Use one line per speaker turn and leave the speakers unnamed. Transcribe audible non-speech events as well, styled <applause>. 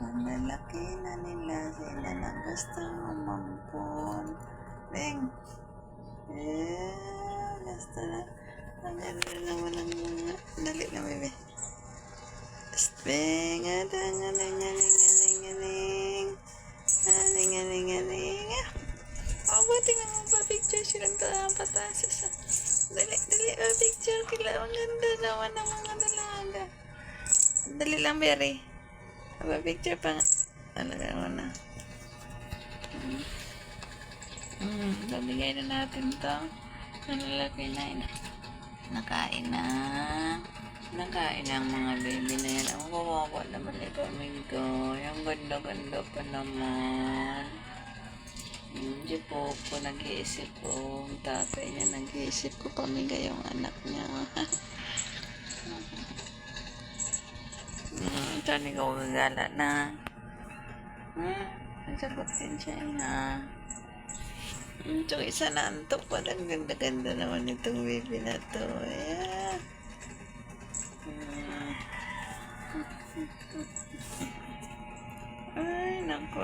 Ang lalaki na nila, sila na gusto umampon. Beng! Eh, gusto na. Ang ganda naman ang mga... Dali na, bebe. Psst, Beng! Adang, aling, aling, aling, aling. Aling, aling, aling. Ah! Oh, buti nga mo pa picture silang patasas. Dali, dali, pa picture kila. Ang ganda naman ng mga dalaga. Dali lang, Berry. Pa picture pa nga. Talaga mo na. Hmm. Hmm, babigay na natin to. Ang lalaki na ina. Nakain na. Nakain na ang mga baby na yan. Ang kawawa naman ito, amigo. Yung ganda-ganda pa naman. Hindi po po nag-iisip po. Ang tatay niya nag-iisip ko pamigay yung anak niya. <laughs> Hmm, saan ikaw gagala na? Hmm, nagsagot din siya na. Hmm, tsaka isa na antok pa. Ang ganda-ganda naman itong baby na to. Hmm. Ay, nako.